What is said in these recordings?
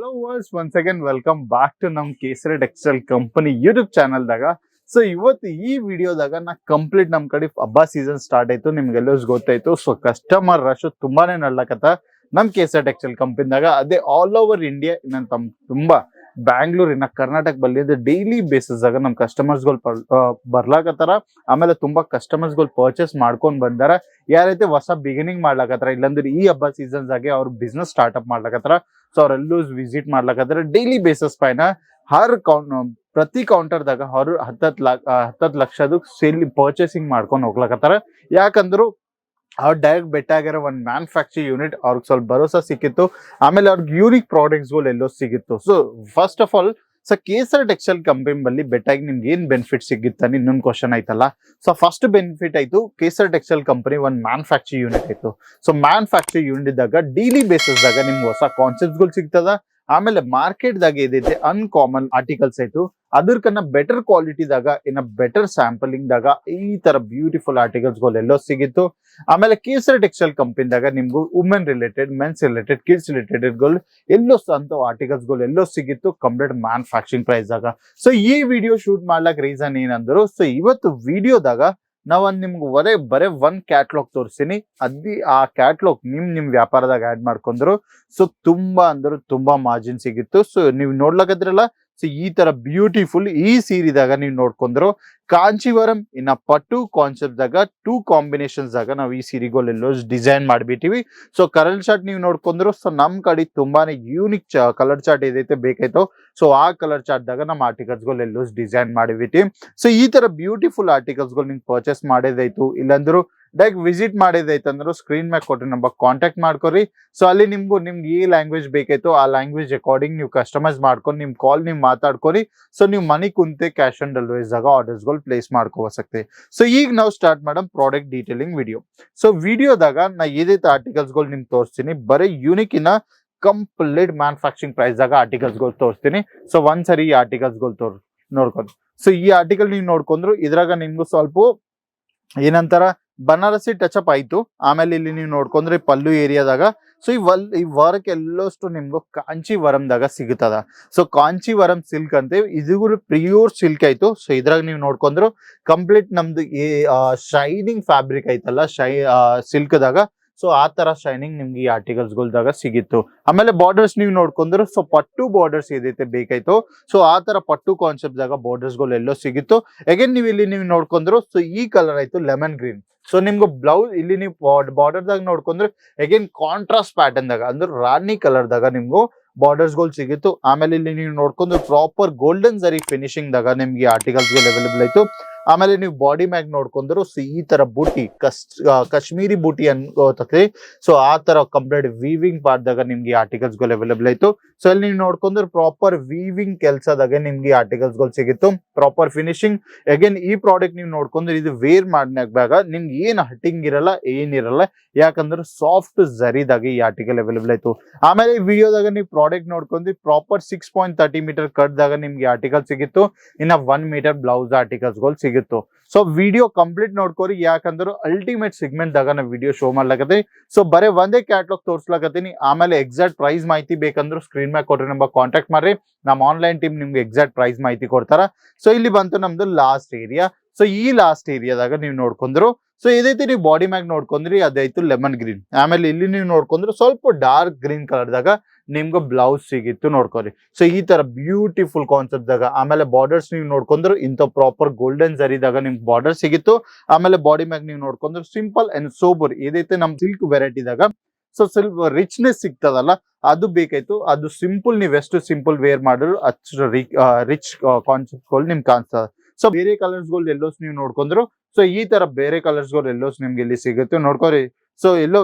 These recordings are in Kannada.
Hello viewers once again welcome back to ನಮ್ಮ ಕೇಸರಿ ಟೆಕ್ಸ್ಟೈಲ್ ಕಂಪನಿ ಯೂಟ್ಯೂಬ್ ಚಾನಲ್ದಾಗ ಸೊ ಇವತ್ತು ಈ ವಿಡಿಯೋದಾಗ ನಾ ಕಂಪ್ಲೀಟ್ ನಮ್ ಕಡೆ ಹಬ್ಬ ಸೀಸನ್ ಸ್ಟಾರ್ಟ್ ಆಯ್ತು ನಿಮ್ಗೆಲ್ಲೋ ಗೊತ್ತಾಯ್ತು. ಸೊ ಕಸ್ಟಮರ್ ರಶ್ ತುಂಬಾನೇ ನಡ್ಲಕತ್ತ ನಮ್ ಕೇಸರಿ ಟೆಕ್ಸ್ಟೈಲ್ ಕಂಪನಿದಾಗ ಅದೇ ಆಲ್ ಓವರ್ ಇಂಡಿಯಾ ಇನ್ನ ತಮ್ ತುಂಬಾ ಬ್ಯಾಂಗ್ಳೂರ್ ಇನ್ನ ಕರ್ನಾಟಕ ಬಲ್ಲಿಂದ ಡೈಲಿ ಬೇಸಿಸ್ ಆಗ ನಮ್ ಕಸ್ಟಮರ್ಸ್ಗಳು ಬರ್ಲಾಕತ್ತಾರ. ಆಮೇಲೆ ತುಂಬಾ ಕಸ್ಟಮರ್ಸ್ಗಳು ಪರ್ಚೇಸ್ ಮಾಡ್ಕೊಂಡ್ ಬಂದಾರ. ಯಾರೈತೆ ಹೊಸ ಬಿಗಿನಿಂಗ್ ಮಾಡ್ಲಾಕತ್ತಾರ, ಇಲ್ಲಾಂದ್ರೆ ಈ ಹಬ್ಬ ಸೀಸನ್ಸ್ ಆಗಿ ಅವ್ರ ಬಿಸ್ನೆಸ್ ಸ್ಟಾರ್ಟ್ಅಪ್ ಮಾಡ್ಲಾಕತ್ತಾರ. ಸೊ ಅವರೆಲ್ಲೂ ವಿಸಿಟ್ ಮಾಡ್ಲಾಕತ್ತಾರ ಡೈಲಿ ಬೇಸಿಸ್ ಪೈನ ಹರ್ ಕೌನ್ ಪ್ರತಿ ಕೌಂಟರ್ದಾಗ ಅವ್ರು ಹತ್ತತ್ತು ಲಾಕ್ ಹತ್ತತ್ತು ಲಕ್ಷದ ಸೇಲ್ ಪರ್ಚೇಸಿಂಗ್ ಮಾಡ್ಕೊಂಡು ಹೋಗ್ಲಕತ್ತಾರ. ಯಾಕಂದ್ರು ಅವ್ರು ಡೈರೆಕ್ಟ್ ಬೆಟ್ಟ ಆಗಿರೋ ಒಂದು ಮ್ಯಾನುಫ್ಯಾಕ್ಚರ್ ಯೂನಿಟ್ ಅವ್ರಿಗೆ ಸ್ವಲ್ಪ ಭರೋಸಾ ಸಿಕ್ಕಿತ್ತು. ಆಮೇಲೆ ಅವ್ರಿಗೆ ಯೂನಿಕ್ ಪ್ರಾಡಕ್ಟ್ಸ್ಗಳು ಎಲ್ಲೋ ಸಿಗಿತ್ತು so first of all so Kesar textile company ಬೆಟ್ಟಾಗಿ ನಿಮ್ಗೆ ಏನ್ ಬೆನಿಫಿಟ್ ಸಿಗುತ್ತಾನೆ ಇನ್ನೊಂದು ಕ್ವಶನ್ ಆಯ್ತಲ್ಲ? ಸೊ ಫಸ್ಟ್ ಬೆನಿಫಿಟ್ ಆಯ್ತು, ಕೇಸರ್ ಟೆಕ್ಸ್ಟೈಲ್ ಕಂಪನಿ ಒಂದು ಮ್ಯಾನುಫ್ಯಾಕ್ಚರ್ ಯೂನಿಟ್ ಆಯ್ತು. ಸೊ ಮ್ಯಾನುಫ್ಯಾಕ್ಚರ್ ಯೂನಿಟ್ ಇದ್ದಾಗ ಡೈಲಿ ಬೇಸಿಸ್ ದಾಗ ನಿಮ್ಗೆ ಹೊಸ ಕಾನ್ಸೆಪ್ಟ್ಗಳು ಸಿಗ್ತದ? ಆಮೇಲೆ ಮಾರ್ಕೆಟ್ದಾಗ ಏದೈತೆ ಅನ್ಕಾಮನ್ ಆರ್ಟಿಕಲ್ಸ್ ಆಯ್ತು. ಅದಕ್ಕನ್ನ ಬೆಟರ್ ಕ್ವಾಲಿಟಿದಾಗ ಇನ್ನ ಬೆಟರ್ ಸ್ಯಾಂಪಲಿಂಗ್ ದಾಗ ಈ ತರ ಬ್ಯೂಟಿಫುಲ್ ಆರ್ಟಿಕಲ್ಸ್ ಎಲ್ಲೋ ಸಿಗಿತ್ತು. ಆಮೇಲೆ ಕೇಸರ್ ಟೆಕ್ಸ್ಟೈಲ್ ಕಂಪನಿದಾಗ ನಿಮ್ಗೂ women related men's related kids related ಎಲ್ಲೋ ಅಂತ ಆರ್ಟಿಕಲ್ಸ್ ಎಲ್ಲೋ ಸಿಗಿತ್ತು ಕಂಪ್ಲೀಟ್ ಮ್ಯಾನುಫ್ಯಾಕ್ಚರಿಂಗ್ ಪ್ರೈಸ್ ದಾಗ. ಸೊ ಈ ವಿಡಿಯೋ ಶೂಟ್ ಮಾಡ್ಲಕ್ ರೀಸನ್ ಏನಂದ್ರು ಸೊ ಇವತ್ತು ವಿಡಿಯೋದಾಗ ನಾವ್ ಒಂದು ನಿಮ್ಗೆ ಒದೇ ಬರೇ ಒಂದ್ ಕ್ಯಾಟ್ಲಾಗ್ ತೋರಿಸ್ತೀನಿ ಅದಿ ಆ ಕ್ಯಾಟ್ಲಾಗ್ ನಿಮ್ ನಿಮ್ ವ್ಯಾಪಾರದಾಗ ಆ್ಯಡ್ ಮಾಡ್ಕೊಂಡ್ರು. ಸೊ ತುಂಬಾ ಅಂದ್ರೆ ತುಂಬಾ ಮಾರ್ಜಿನ್ ಸಿಗಿತ್ತು. ಸೊ ನೀವು ನೋಡ್ಲಾಗದ್ರಲ್ಲ ಸೊ ಈ ತರ ಬ್ಯೂಟಿಫುಲ್ ಈ ಸೀರಿದಾಗ ನೀವು ನೋಡ್ಕೊಂಡ್ರು. ಕಾಂಚೀವರಂ ಇನ್ನ ಪಟ್ಟು ಕಾನ್ಸೆಪ್ಟ್ ದಾಗ ಟೂ ಕಾಂಬಿನೇಷನ್ಸ್ ದಾಗ ನಾವು ಈ ಸೀರೆಗಳೆಲ್ಲೋ ಡಿಸೈನ್ ಮಾಡಿಬಿಟ್ಟಿವಿ. ಸೊ ಕಲರ್ ಚಾರ್ಟ್ ನೀವು ನೋಡ್ಕೊಂಡ್ರು ಸೊ ನಮ್ಮ ಕಡೆ ತುಂಬಾನೇ ಯೂನಿಕ್ ಕಲರ್ ಚಾರ್ಟ್ ಏದೈತೆ ಬೇಕಾಯ್ತು. ಸೊ ಆ ಕಲರ್ ಚಾರ್ಟ್ ದಾಗ ನಮ್ಮ ಆರ್ಟಿಕಲ್ಸ್ಗಳು ಎಲ್ಲೋ ಡಿಸೈನ್ ಮಾಡಿಬಿಟ್ಟು ಸೊ ಈ ತರ ಬ್ಯೂಟಿಫುಲ್ ಆರ್ಟಿಕಲ್ಸ್ಗಳು ನಿಮ್ಗೆ ಪರ್ಚೇಸ್ ಮಾಡೋದಾಯ್ತು. ಇಲ್ಲಾಂದ್ರೂ ಡೈರೆಕ್ಟ್ ವಿಸಿಟ್ ಮಾಡಿದೈತಂದ್ರು ಸ್ಕ್ರೀನ್ ಮ್ಯಾಗ ಕೊಟ್ಟರೆ ನಂಬರ್ ಕಾಂಟ್ಯಾಕ್ಟ್ ಮಾಡ್ಕೊರಿ. ಸೊ ಅಲ್ಲಿ ನಿಮ್ಗೂ ನಿಮ್ಗೆ ಈ ಲ್ಯಾಂಗ್ವೇಜ್ ಬೇಕೈತೋ ಆ ಲ್ಯಾಂಗ್ವೇಜ್ ಅಕಾರ್ಡಿಂಗ್ ನೀವು ಕಸ್ಟಮೈಸ್ ಮಾಡ್ಕೊಂಡು ನಿಮ್ಮ ಕಾಲ್ ನೀವು ಮಾತಾಡ್ಕೊರಿ. ಸೊ ನೀವು ಮನೆ ಕುಂತೆ ಕ್ಯಾಶ್ ಆನ್ ಡೆಲಿವರೀಸ್ ಆರ್ಡರ್ಸ್ಗಳು ಆರ್ಡರ್ಸ್ ಗಳು ಪ್ಲೇಸ್ ಮಾಡ್ಕೋಸಕ್ತಿ ಸೊ ಈಗ ನಾವು ಸ್ಟಾರ್ಟ್ ಮಾಡೋಣ ಪ್ರಾಡಕ್ಟ್ ಡೀಟೇಲಿಂಗ್ ವಿಡಿಯೋ ಸೊ ವಿಡಿಯೋದಾಗ ನಾ ಏದೈತೆ ಆರ್ಟಿಕಲ್ಸ್ಗಳು ನಿಮ್ಗೆ ತೋರಿಸ್ತೀನಿ. ಬರೀ ಯೂನಿಕ್ ಇನ್ನ ಕಂಪ್ಲೀಟ್ ಮ್ಯಾನುಫ್ಯಾಕ್ಚರಿಂಗ್ ಪ್ರೈಸ್ದಾಗ ಆರ್ಟಿಕಲ್ಸ್ಗಳು ಆರ್ಟಿಕಲ್ಸ್ಗಳು ತೋರಿಸ್ತೀನಿ ಸೊ ಒಂದ್ಸರಿ ಈ ಆರ್ಟಿಕಲ್ಸ್ಗಳು ತೋರ್, ನೋಡ್ಕೊಂಡು. ಸೊ ಈ ಆರ್ಟಿಕಲ್ ನೀವು ನೋಡ್ಕೊಂಡ್ರು ಇದ್ರಾಗ ನಿಮ್ಗೂ ಸ್ವಲ್ಪ ಏನಂತಾರ ಬನಾರಸಿ ಟಚ್ ಅಪ್ ಆಯ್ತು. ಆಮೇಲೆ ಇಲ್ಲಿ ನೀವು ನೋಡ್ಕೊಂಡ್ರೆ ಪಲ್ಲು ಏರಿಯಾದಾಗ ಸೊ ಈ ವಲ್, ಈ ವರ್ಕ್ ಎಲ್ಲಷ್ಟು ನಿಮ್ಗೆ ಕಾಂಚಿವರಂದಾಗ ಸಿಗುತ್ತದ. ಸೊ ಕಾಂಚಿ ವರಂ ಸಿಲ್ಕ್ ಅಂತ, ಇದು ಪ್ರಿಯೋರ್ ಸಿಲ್ಕ್ ಆಯ್ತು. ಸೊ ಇದ್ರಾಗ ನೀವು ನೋಡ್ಕೊಂಡ್ರು ಕಂಪ್ಲೀಟ್ ನಮ್ದು ಶೈನಿಂಗ್ ಫ್ಯಾಬ್ರಿಕ್ ಐತಲ್ಲ ಶೈ ಸಿಲ್ಕ್ದಾಗ ಸೊ ಆ ತರ ಶೈನಿಂಗ್ ನಿಮ್ಗೆ ಈ ಆರ್ಟಿಕಲ್ಸ್ ಗಳ್ದಾಗ ಸಿಗಿತ್ತು. ಆಮೇಲೆ ಬಾರ್ಡರ್ಸ್ ನೀವು ನೋಡ್ಕೊಂಡ್ರು ಸೊ ಪಟ್ಟು ಬಾರ್ಡರ್ಸ್ ಏದೈತೆ ಬೇಕಾಯ್ತು. ಸೊ ಆ ತರ ಪಟ್ಟು ಕಾನ್ಸೆಪ್ಟ್ ದಾಗ ಬಾರ್ಡರ್ಸ್ಗಳು ಎಲ್ಲೋ ಸಿಗಿತ್ತು. ಅಗೇನ್ ನೀವು ಇಲ್ಲಿ ನೀವು ನೋಡ್ಕೊಂಡ್ರು ಸೊ ಈ ಕಲರ್ ಆಯ್ತು ಲೆಮನ್ ಗ್ರೀನ್ ಸೊ ನಿಮ್ಗೆ ಬ್ಲೌಸ್ ಇಲ್ಲಿ ನೀವು ಬಾರ್ಡರ್ ದಾಗ ನೋಡ್ಕೊಂಡ್ರೆ ಅಗೇನ್ ಕಾಂಟ್ರಾಸ್ಟ್ ಪ್ಯಾಟರ್ನ್ ದಾಗ, ಅಂದ್ರೆ ರಾಣಿ ಕಲರ್ ದಾಗ ನಿಮ್ಗೂ ಬಾರ್ಡರ್ಸ್ಗಳು ಸಿಗಿತ್ತು. ಆಮೇಲೆ ಇಲ್ಲಿ ನೀವು ನೋಡ್ಕೊಂಡು ಪ್ರಾಪರ್ ಗೋಲ್ಡನ್ ಜರಿ ಫಿನಿಶಿಂಗ್ ದಾಗ ನಿಮ್ಗೆ ಆರ್ಟಿಕಲ್ಸ್ಗಳು ಅವೈಲೇಬಲ್ ಆಯ್ತು. ಆಮೇಲೆ ನೀವು ಬಾಡಿ ಮ್ಯಾಗ್ ನೋಡ್ಕೊಂಡ್ರು ಸೊ ಈ ತರ ಬೂಟಿ, ಕಸ್ ಕಾಶ್ಮೀರಿ ಬೂಟಿ ಅನ್ಕೋತತಿ ಸೊ ಆ ತರ ಕಂಪ್ಲೀಟ್ ವೀವಿಂಗ್ ಪಾರ್ಟ್ದಾಗ ನಿಮ್ಗೆ ಆರ್ಟಿಕಲ್ಸ್ಗಳು ಅವೈಲೇಬಲ್ ಆಯ್ತು. ಸೊ ಅಲ್ಲಿ ನೀವು ನೋಡ್ಕೊಂಡ್ರೆ ಪ್ರಾಪರ್ ವೀವಿಂಗ್ ಕೆಲಸದಾಗ ನಿಮ್ಗೆ ಆರ್ಟಿಕಲ್ಸ್ಗಳು ಸಿಗಿತ್ತು. ಪ್ರಾಪರ್ ಫಿನಿಶಿಂಗ್ ಅಗೇನ್ ಈ ಪ್ರಾಡಕ್ಟ್ ನೀವು ನೋಡ್ಕೊಂಡ್ರೆ ಇದು ವೇರ್ ಮಾಡ್ನಾಗ ನಿಮ್ಗೆ ಏನ್ ಹಟ್ಟಿಂಗ್ ಇರಲ್ಲ ಏನಿರಲ್ಲ ಯಾಕಂದ್ರೆ ಸಾಫ್ಟ್ ಜರಿದಾಗ ಈ ಆರ್ಟಿಕಲ್ ಅವೈಲೇಬಲ್ ಆಯ್ತು. ಆಮೇಲೆ ಈ ವಿಡಿಯೋದಾಗ ನೀವು product ನೋಡ್ಕೊಂಡ್ರಿ proper six point thirty metre ಕಟ್ದಾಗ ನಿಮ್ಗೆ ಆರ್ಟಿಕಲ್ ಸಿಗಿತ್ತು. ಇನ್ನ ಒನ್ ಮೀಟರ್ ಬ್ಲೌಸ್ ಆರ್ಟಿಕಲ್ಸ್ಗಳು ಸಿಗಿತ್ತು. ಸೊ ವಿಡಿಯೋ ಕಂಪ್ಲೀಟ್ ನೋಡ್ಕೋರಿ. ಯಾಕಂದ್ರೆ ಅಲ್ಟಿಮೇಟ್ ಸೆಗ್ಮೆಂಟ್ ದಾಗ ನಾವು ವಿಡಿಯೋ ಶೋ ಮಾಡ್ಲಾಕತ್ತೀನಿ ಸೊ ಬರೀ ಒಂದೇ ಕ್ಯಾಟ್ಲಾಗ್ ತೋರ್ಸ್ಲಾಕತ್ತೀನಿ. ಆಮೇಲೆ ಎಕ್ಸಾಕ್ಟ್ ಪ್ರೈಸ್ ಮಾಹಿತಿ ಬೇಕಂದ್ರೆ ಸ್ಕ್ರೀನ್ ಮ್ಯಾಗ ಕೊಡ್ರಿ ನಂಬರ್ ಕಾಂಟ್ಯಾಕ್ಟ್ ಮಾಡ್ರಿ. ನಮ್ಮ ಆನ್ಲೈನ್ ಟೀಮ್ ನಿಮ್ಗೆ ಎಕ್ಸಾಕ್ಟ್ ಪ್ರೈಸ್ ಮಾಹಿತಿ ಕೊಡ್ತಾರ. ಸೊ ಇಲ್ಲಿ ಬಂತು ನಮ್ದು ಲಾಸ್ಟ್ ಏರಿಯಾ ಸೊ ಈ ಲಾಸ್ಟ್ ಏರಿಯಾದಾಗ ನೀವು ನೋಡ್ಕೊಂಡ್ರು. ಸೊ ಇದೈತಿ ನೀವು ಬಾಡಿ ಮ್ಯಾಗ್ ನೋಡ್ಕೊಂಡ್ರಿ, ಅದಾಯ್ತು ಲೆಮನ್ ಗ್ರೀನ್ ಆಮೇಲೆ ಇಲ್ಲಿ ನೀವು ನೋಡ್ಕೊಂಡ್ರು ಸ್ವಲ್ಪ ಡಾರ್ಕ್ ಗ್ರೀನ್ ಕಲರ್ದಾಗ ನಿಮ್ಗೆ ಬ್ಲೌಸ್ ಸಿಗಿತ್ತು ನೋಡ್ಕೊರಿ. ಸೊ ಈ ತರ ಬ್ಯೂಟಿಫುಲ್ ಕಾನ್ಸೆಪ್ಟ್ ದಾಗ, ಆಮೇಲೆ ಬಾರ್ಡರ್ಸ್ ನೀವು ನೋಡ್ಕೊಂಡ್ರು, ಇಂಥ ಪ್ರಾಪರ್ ಗೋಲ್ಡನ್ ಜರಿದಾಗ ನಿಮ್ಗೆ ಬಾರ್ಡರ್ ಸಿಗಿತ್ತು. ಆಮೇಲೆ ಬಾಡಿ ಮ್ಯಾಗ್ ನೀವು ನೋಡ್ಕೊಂಡ್ರು ಸಿಂಪಲ್ ಅಂಡ್ ಸೋಬರ್ ಏದೈತೆ ನಮ್ ಸಿಲ್ಕ್ ವೆರೈಟಿದಾಗ ಸೊ ಸ್ವಲ್ಪ ರಿಚ್ನೆಸ್ ಸಿಗ್ತದಲ್ಲ, ಅದು ಬೇಕಾಯ್ತು. ಅದು ಸಿಂಪಲ್ ನೀವು ಎಷ್ಟು ಸಿಂಪಲ್ ವೇರ್ ಮಾಡಿದ್ರು ಅಷ್ಟು ರಿಚ್ ಕಾನ್ಸೆಪ್ಟ್ಗಳು ನಿಮ್ಗೆ ಕಾಣಿಸ್ತದ ಸೊ ಬೇರೆ ಕಲರ್ಸ್ ಕಲರ್ಸ್ಗಳು ಎಲ್ಲೋಸ್ ನೀವು ನೋಡ್ಕೊಂಡ್ರು. ಸೊ ಈ ತರ ಬೇರೆ ಕಲರ್ಸ್ ಕಲರ್ಸ್ಗಳು ಎಲ್ಲೋಸ್ ನಿಮ್ಗೆ ಇಲ್ಲಿ ಸಿಗುತ್ತೆ. ನೋಡ್ಕೊರಿ. ಸೊ ಎಲ್ಲೋ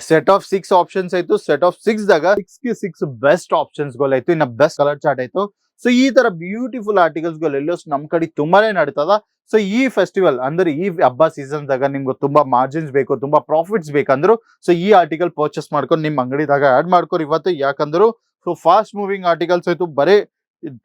ಸೆಟ್ ಆಫ್ ಸಿಕ್ಸ್ ಆಪ್ಷನ್ಸ್ ಆಯ್ತು ಸೆಟ್ ಆಫ್ ಸಿಕ್ಸ್ ದಾಗ ಸಿಕ್ಸ್ಗೆ ಸಿಕ್ಸ್ ಬೆಸ್ಟ್ ಆಪ್ಷನ್ಸ್ಗಳು ಆಯ್ತು ಇನ್ನ ಬೆಸ್ಟ್ ಕಲರ್ ಚಾರ್ಟ್ ಆಯ್ತು. ಸೊ ಈ ತರ ಬ್ಯೂಟಿಫುಲ್ ಆರ್ಟಿಕಲ್ಸ್ಗಳು ಎಲ್ಲೋ ನಮ್ ಕಡೆ ತುಂಬಾನೇ ನಡೀತದ. ಸೊ ಈ ಫೆಸ್ಟಿವಲ್ ಅಂದ್ರೆ ಈ ಹಬ್ಬ ಸೀಸನ್ ದಾಗ ನಿಮ್ಗೆ ತುಂಬಾ ಮಾರ್ಜಿನ್ಸ್ ಬೇಕು, ತುಂಬಾ ಪ್ರಾಫಿಟ್ಸ್ ಬೇಕಂದ್ರು ಸೊ ಈ ಆರ್ಟಿಕಲ್ ಪರ್ಚೇಸ್ ಮಾಡ್ಕೊಂಡು ನಿಮ್ ಅಂಗಡಿದಾಗ ಆಡ್ ಮಾಡ್ಕೊರಿ ಇವತ್ತು. ಯಾಕಂದ್ರು ಸೊ ಫಾಸ್ಟ್ ಮೂವಿಂಗ್ ಆರ್ಟಿಕಲ್ಸ್ ಆಯ್ತು, ಬರೇ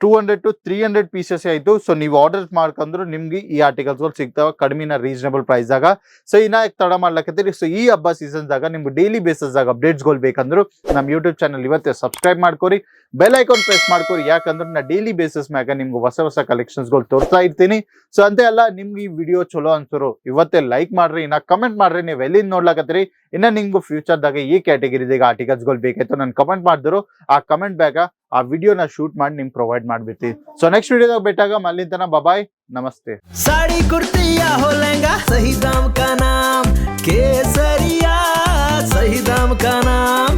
two hundred to three hundred pieces ಆಯಿತು. ಸೊ ನೀವು ಆರ್ಡರ್ ಮಾಡ್ಕೊಂಡ್ರು ನಿಮ್ಗೆ ಈ ಆರ್ಟಿಕಲ್ಸ್ಗಳು ಸಿಗ್ತಾವ, ಕಡಿಮೆನ ರೀಸನಬಲ್ ಪ್ರೈಸ್ ಆಗ ಸೊ ಇನ್ನ ತಡ ಮಾಡ್ಲಕತ್ತೀರಿ? ಸೊ ಈ ಹಬ್ಬ ಸೀಸನ್ದಾಗ ನಿಮ್ಗೆ ಡೈಲಿ ಬೇಸಸ್ದಾಗ ಅಪ್ಡೇಟ್ಸ್ಗಳು ಬೇಕಂದ್ರು ನಮ್ಮ ಯೂಟ್ಯೂಬ್ ಚಾನಲ್ ಇವತ್ತೇ ಸಬ್ಸ್ಕ್ರೈಬ್ ಮಾಡ್ಕೊರಿ. ಬೆಲ್ ಐಕಾನ್ ಪ್ರೆಸ್ ಮಾಡ್ಕೊರಿ. ಯಾಕಂದ್ರೆ ನಾ ಡೈಲಿ ಬೇಸಿಸ್ ಮ್ಯಾಗ ನಿಮ್ಗೆ ಹೊಸ ಹೊಸ ಕಲೆಕ್ಷನ್ಸ್ಗಳು ತೋರ್ತಾ ಇರ್ತೀನಿ. ಸೊ ಅಂತೆ ಅಲ್ಲ, ನಿಮ್ಗೆ ಈ ವಿಡಿಯೋ ಚಲೋ ಅನ್ಸರು, ಇವತ್ತೇ ಲೈಕ್ ಮಾಡ್ರಿ, ಇನ್ನ ಕಮೆಂಟ್ ಮಾಡ್ರಿ, ನೀವು ಎಲ್ಲಿಂದ ನೋಡ್ಲಾಕತ್ತೀರಿ? ಇನ್ನ ನಿಮ್ಗೆ ಫ್ಯೂಚರ್ದಾಗ ಈ ಕ್ಯಾಟಗರಿದಾಗ ಆರ್ಟಿಕಲ್ಸ್ಗಳು ಬೇಕಾಯ್ತು, ನಾನು ಕಮೆಂಟ್ ಮಾಡಿದ್ರು. ಆ ಕಮೆಂಟ್ ಬ್ಯಾಗ ಆ ವಿಡಿಯೋನ ಶೂಟ್ ಮಾಡಿ ನಿಮ್ಗೆ ಪ್ರೊವೈಡ್ ಮಾಡ್ಬಿಡ್ತೀನಿ ಸೊ ನೆಕ್ಸ್ಟ್ ವಿಡಿಯೋದಾಗ ಬಿಟ್ಟಾಗ ಅಲ್ಲಿ ತನ ಬಾಯ್ ನಮಸ್ತೆ ಸಾಡಿ ಕುರ್ತಿಯಾ ಹೋ ಲಹಂಗಾ ಸಹಿ ದಾಮ್ ಕಾ ನಾಮ್ ಕೇಸರಿಯಾ ಸಹಿ ದಾಮ್ ಕಾ ನಾಮ್